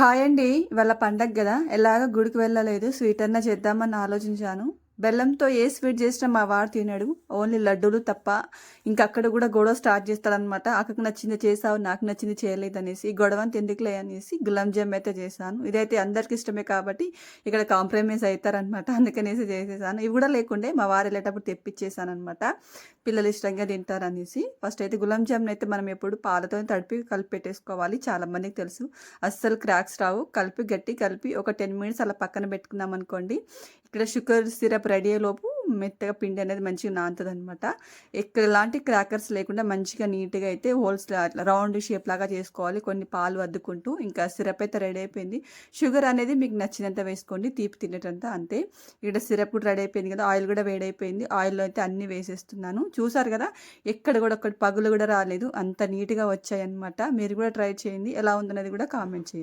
Hi అండి ఇవాళ పండగ కదా ఎలాగ గుడికి వెళ్ళలేదు స్వీట్ అన్న చేద్దామని ఆలోచించాను. బెల్లంతో ఏ స్వీట్ చేసినా మా వాడు తినడు. ఓన్లీ లడ్డూలు తప్ప ఇంకా అక్కడ కూడా గొడవ స్టార్ట్ చేస్తాడనమాట అక్కడికి నచ్చింది చేసావు నాకు నచ్చింది చేయలేదు అనేసి గొడవ అంత ఎందుకులే అనేసి గులాబ్ జామ్ అయితే చేశాను. ఇదైతే అందరికి ఇష్టమే కాబట్టి ఇక్కడ కాంప్రమైజ్ అవుతారనమాట అందుకనేసి చేసేసాను. ఇవి కూడా లేకుండే మా వారు వెళ్ళేటప్పుడు తెప్పించేసాను అనమాట పిల్లలు ఇష్టంగా తింటారనేసి. ఫస్ట్ అయితే గులాబ్ జామున్ అయితే మనం ఎప్పుడు పాలతో తడిపి కలిపి పెట్టేసుకోవాలి. చాలా మందికి తెలుసు. అస్సలు క్రాక్స్ రావు. కలిపి గట్టి కలిపి ఒక టెన్ మినిట్స్ అలా పక్కన పెట్టుకున్నాం అనుకోండి ఇక్కడ షుగర్ సిరప్ రెడీ అయ్యేలోపు మెత్తగా పిండి అనేది మంచిగా నానుతుంది అనమాట ఎక్కడ ఎలాంటి క్రాకర్స్ లేకుండా మంచిగా నీట్గా అయితే హోల్స్ అట్లా రౌండ్ షేప్ లాగా చేసుకోవాలి. కొన్ని పాలు అద్దుకుంటూ ఇంకా సిరప్ అయితే రెడీ అయిపోయింది. షుగర్ అనేది మీకు నచ్చినంత వేసుకోండి తీపి తినేటంత అంతే. ఇక్కడ సిరప్ కూడా రెడీ అయిపోయింది కదా ఆయిల్ కూడా వేడైపోయింది. ఆయిల్లో అయితే అన్నీ వేసేస్తున్నాను. చూసారు కదా ఎక్కడ కూడా ఒకటి పగులు కూడా రాలేదు. అంత నీట్గా వచ్చాయి అనమాట మీరు కూడా ట్రై చేయండి. ఎలా ఉందనేది కూడా కామెంట్ చేయండి.